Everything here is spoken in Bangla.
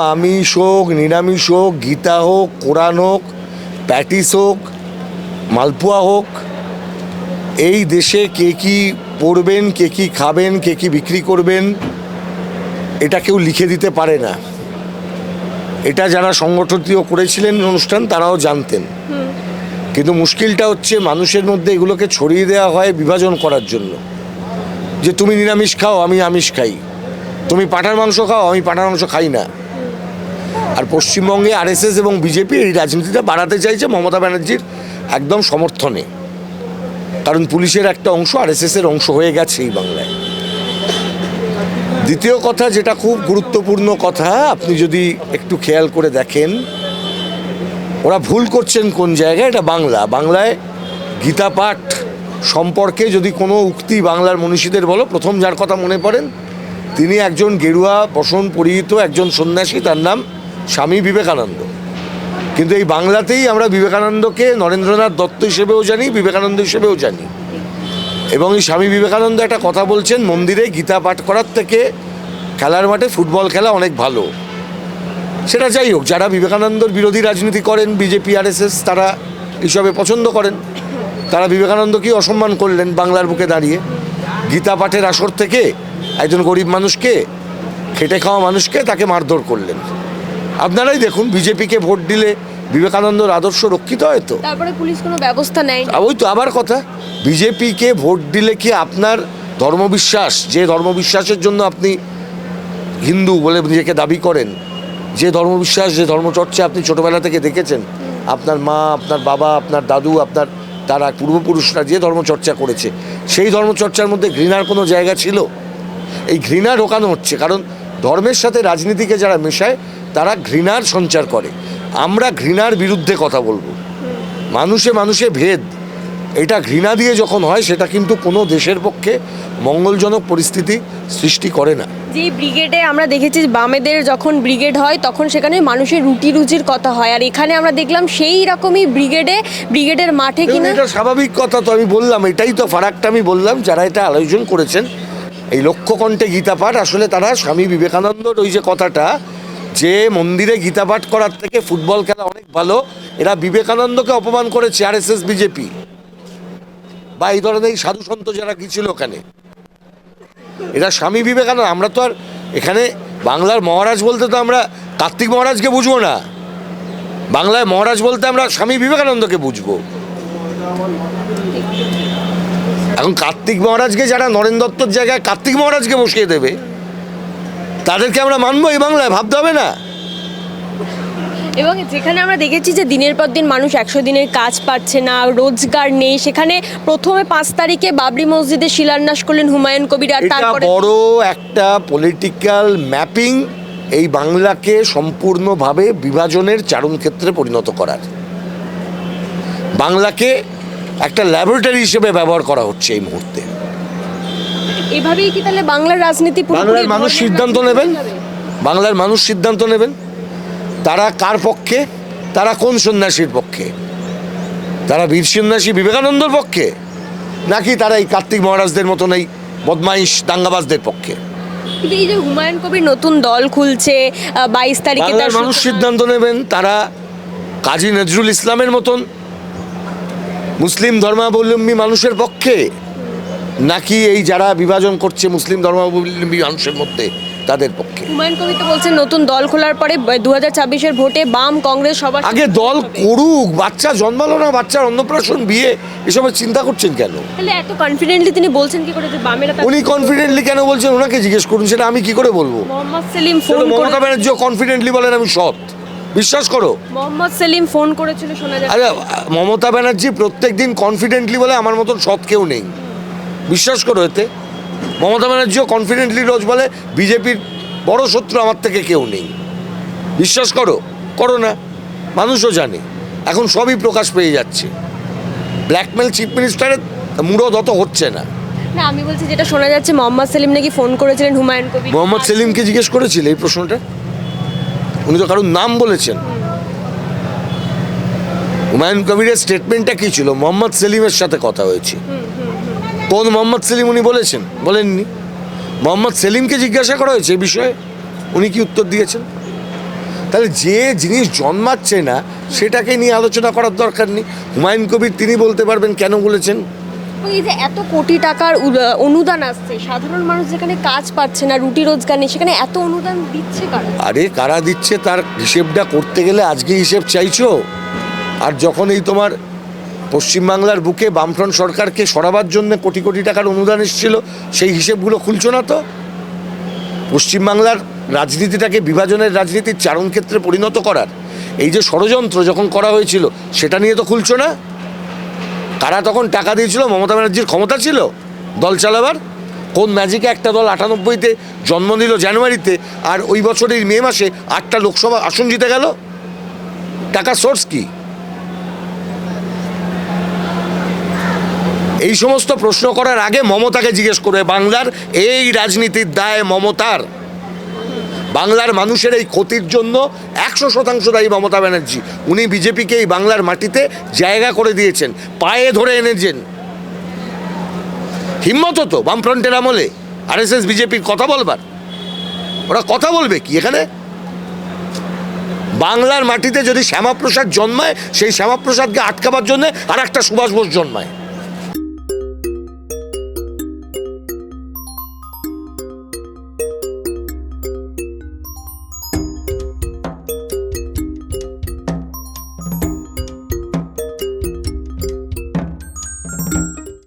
আমিষ হোক, নিরামিষ হোক, গীতা হোক, কোরআন হোক, প্যাটিস হোক, মালপোয়া হোক, এই দেশে কে কি পড়বেন, কে কি খাবেন, কে কি বিক্রি করবেন, এটা কেউ লিখে দিতে পারে না। এটা যারা সংগঠিত করেছিলেন অনুষ্ঠান, তারাও জানতেন। কিন্তু মুশকিলটা হচ্ছে মানুষের মধ্যে এগুলোকে ছড়িয়ে দেওয়া হয় বিভাজন করার জন্য। যে তুমি নিরামিষ খাও, আমি আমিষ খাই। তুমি পাঁঠার মাংস খাও, আমি পাঁঠার মাংস খাই না। আর পশ্চিমবঙ্গে আরএসএস এবং বিজেপি এই রাজনীতিটা বাড়াতে চাইছে মমতা ব্যানার্জির একদম সমর্থনে। কারণ পুলিশের একটা অংশ আরএসএস এর অংশ হয়ে গেছে এই বাংলায়। দ্বিতীয় কথা যেটা খুব গুরুত্বপূর্ণ কথা, আপনি যদি একটু খেয়াল করে দেখেন, ওরা ভুল করছেন কোন জায়গায়? এটা বাংলা। বাংলায় গীতা পাঠ সম্পর্কে যদি কোনো উক্তি বাংলার মনীষীদের বলো, প্রথম যার কথা মনে পড়েন, তিনি একজন গেরুয়া, বসন পরিহিত একজন সন্ন্যাসী, তার নাম স্বামী বিবেকানন্দ। কিন্তু এই বাংলাতেই আমরা বিবেকানন্দকে নরেন্দ্রনাথ দত্ত হিসেবেও জানি, বিবেকানন্দ হিসেবেও জানি। এবং এই স্বামী বিবেকানন্দ একটা কথা বলছেন, মন্দিরে গীতা পাঠ করার থেকে খেলার মাঠে ফুটবল খেলা অনেক ভালো। সেটা যাই হোক, যারা বিবেকানন্দর বিরোধী রাজনীতি করেন, বিজেপি, আরএসএস, তারা হিসাবে পছন্দ করেন। তারা বিবেকানন্দকেই অসম্মান করলেন বাংলার বুকে দাঁড়িয়ে। গীতা পাঠের আসর থেকে একজন গরিব মানুষকে, খেটে খাওয়া মানুষকে তাকে মারধর করলেন। আপনারাই দেখুন বিজেপিকে ভোট দিলে বিবেকানন্দর আদর্শ রক্ষিত হয় তো। তারপরে পুলিশ কোনো ব্যবস্থা নেয় ওই তো আবার কথা বিজেপিকে ভোট দিলে কি আপনার ধর্মবিশ্বাস যে ধর্মবিশ্বাসের জন্য আপনি হিন্দু বলে নিজেকে দাবি করেন যে ধর্মবিশ্বাস যে ধর্মচর্চা আপনি ছোটবেলা থেকে দেখেছেন আপনার মা আপনার বাবা আপনার দাদু আপনার তারা পূর্বপুরুষরা যে ধর্মচর্চা করেছে সেই ধর্মচর্চার মধ্যে ঘৃণার কোনো জায়গা ছিল? এই ঘৃণা ঢোকানো হচ্ছে কারণ ধর্মের সাথে রাজনীতিকে যারা মেশায় তারা ঘৃণার সঞ্চার করে। আমরা ঘৃণার বিরুদ্ধে কথা বলব। মানুষে মানুষে ভেদ। এটা ঘৃণা দিয়ে যখন হয় সেটা কিন্তু কোনো দেশের পক্ষে মঙ্গলজনক পরিস্থিতি সৃষ্টি করে না। যে ব্রিগেডে আমরা দেখেছি বামেদের যখন ব্রিগেড হয় তখন সেখানে মানুষের রুটি রুজির কথা হয়। আর এখানে আমরা দেখলাম সেই রকমই ব্রিগেডে ব্রিগেডের মাঠে কিনা এটা স্বাভাবিক কথা তো আমি বললাম এটাই তো ফারাকটা আমি বললাম যারা এটা আয়োজন করেছেন। এই লক্ষ্যকণ্ঠে গীতা পাঠ আসলে তারা স্বামী বিবেকানন্দর ওই যে কথাটা যে মন্দিরে গীতা পাঠ করার থেকে ফুটবল খেলা অনেক ভালো, এরা বিবেকানন্দকে অপমান করেছে আর এস এস বিজেপি। বা এই ধরনের সাধু সন্ত যারা কি ছিল ওখানে। এরা স্বামী বিবেকানন্দ, আমরা তো আর এখানে বাংলার মহারাজ বলতে তো আমরা কার্তিক মহারাজকে বুঝব না। বাংলায় মহারাজ বলতে আমরা স্বামী বিবেকানন্দকে বুঝব। এখন কার্তিক মহারাজকে যারা নরেন দত্তর জায়গায় কার্তিক মহারাজকে বসিয়ে দেবে তাদেরকে আমরা মানবো এই বাংলায় ভাবতে হবে না। এবং যেখানে আমরা দেখেছি যে দিনের পর দিন মানুষ একশো দিনের কাজ পাচ্ছে না রোজগার নেই সেখানে প্রথমে পাঁচ তারিখে বাবরি মসজিদে শিলান্যাস করলেন হুমায়ুন কবির আর তারপরে বড় একটা পলিটিক্যাল ম্যাপিং এই বাংলাকে সম্পূর্ণভাবে বিভাজনের চারণ ক্ষেত্রে পরিণত করার। বাংলাকে একটা ল্যাবরেটরি হিসেবে ব্যবহার করা হচ্ছে এই মুহূর্তে। এভাবেই কি তাহলে বাংলার রাজনীতি বাংলার মানুষ সিদ্ধান্ত নেবেন? বাংলার মানুষ সিদ্ধান্ত নেবেন? তারা কার পক্ষে? তারা কোন সন্ন্যাসীর পক্ষে? তারা বীর সন্ন্যাসী বিবেকানন্দর পক্ষে? নাকি তারা এই কার্তিক মহারাজদের মতন এই বদমাইশ দাঙ্গাবাজদের পক্ষে? কিন্তু এই যে হুমায়ুন কবির নতুন দল খুলছে বাইশ তারিখে তার মানুষ সিদ্ধান্ত নেবেন তারা কাজী নজরুল ইসলামের মতন? মুসলিম ধর্মাবলম্বী মানুষের পক্ষে? নাকি এই যারা বিভাজন করছে মুসলিম ধর্মাবলম্বী মানুষের মধ্যে তাদের পক্ষে? হুমায়ুন কবির তো বলছেন নতুন দল খোলার পরে দু হাজার ছাব্বিশের ভোটে বাম কংগ্রেস সবার আগে দল করুক বাচ্চা জন্মালো না বাচ্চার অন্নপ্রাশন বিয়ে এসবের চিন্তা করছেন কেন? তাহলে এত কনফিডেন্টলি তিনি বলছেন কি করে যে বামেরা উনি কনফিডেন্টলি কেন বলছেন? ওনাকে জিজ্ঞেস করুন সেটা আমি কি করে বলব? মোহাম্মদ সেলিম ফোন মমতা ব্যানার্জিও কনফিডেন্টলি বলেন আমি সৎ। বিশ্বাস করো। মোহাম্মদ সেলিম ফোন করেছিল শোনা যায় আরে মমতা ব্যানার্জি প্রত্যেক দিন কনফিডেন্টলি বলে আমার মতন সৎ কেউ নেই। বিশ্বাস করো এতে। মমতা ব্যানার্জিও কনফিডেন্টলি রোজ বলে বিজেপির বড় শত্রু আমার থেকে কেউ নেই। বিশ্বাস করো করো না মানুষও জানে। এখন সবই প্রকাশ পেয়ে যাচ্ছে। ব্ল্যাকমেল চিফ মিনিস্টারের মুরদ অত হচ্ছে না। না আমি বলছি যেটা শোনা যাচ্ছে মোহাম্মদ সেলিম নাকি ফোন করেছিলেন হুমায়ুন কবির মোহাম্মদ সেলিমকে জিজ্ঞেস করেছিল এই প্রশ্নটা? উনি তো কারোর নাম বলেছেন। হুমায়ুন কবিরের স্টেটমেন্টটা কি ছিল? মোহাম্মদ সেলিমের সাথে কথা হয়েছে। কোন মোহাম্মদ সেলিম উনি বলেছেন বলেননি। মোহাম্মদ সেলিমকে জিজ্ঞাসা করা হয়েছে এই বিষয়ে উনি কি উত্তর দিয়েছেন? তাহলে যে জিনিস জন্মাচ্ছে না সেটাকে নিয়ে আলোচনা করার দরকার নেই। হুমায়ুন কবির তিনি বলতে পারবেন কেন বলেছেন? এই যে এত কোটি টাকার অনুদান আসছে সাধারণ মানুষ যেখানে কাজ পাচ্ছে না রুটি রোজগার নেই সেখানে এত অনুদান দিচ্ছে কারা? আরে কারা দিচ্ছে তার হিসেবটা করতে গেলে আজকে হিসেব চাইছো? আর যখন এই তোমার পশ্চিমবাংলার বুকে বামফ্রন্ট সরকারকে সরাবার জন্য কোটি কোটি টাকার অনুদান এসেছিল, সেই হিসেবগুলো খুলছো না তো? পশ্চিমবাংলার রাজনীতিটাকে বিভাজনের রাজনীতির চারণক্ষেত্রে পরিণত করার, এই যে ষড়যন্ত্র যখন করা হয়েছিল, সেটা নিয়ে তো খুলছো না? কারা তখন টাকা দিয়েছিল? মমতা ব্যানার্জির ক্ষমতা ছিল দল চালাবার? কোন ম্যাজিকে একটা দল আটানব্বইতে জন্ম নিল জানুয়ারিতে, আর ওই বছরের মে মাসে আটটা লোকসভা আসন জিতে গেল? টাকার সোর্স কি? এই সমস্ত প্রশ্ন করার আগে মমতাকে জিজ্ঞেস করবে, বাংলার এই রাজনীতির দায় মমতার? বাংলার মানুষের এই ক্ষতির জন্য একশো শতাংশ দায়ী মমতা ব্যানার্জি। উনি বিজেপিকে এই বাংলার মাটিতে জায়গা করে দিয়েছেন, পায়ে ধরে এনেছেন। হিম্মত তো বামফ্রন্টের আমলে, আরএসএস, বিজেপির কথা বলবার। ওরা কথা বলবে কি এখানে? বাংলার মাটিতে যদি শ্যামাপ্রসাদ জন্মায়, সেই শ্যামাপ্রসাদকে আটকাবার জন্য আর একটা সুভাষ বোস জন্মায়।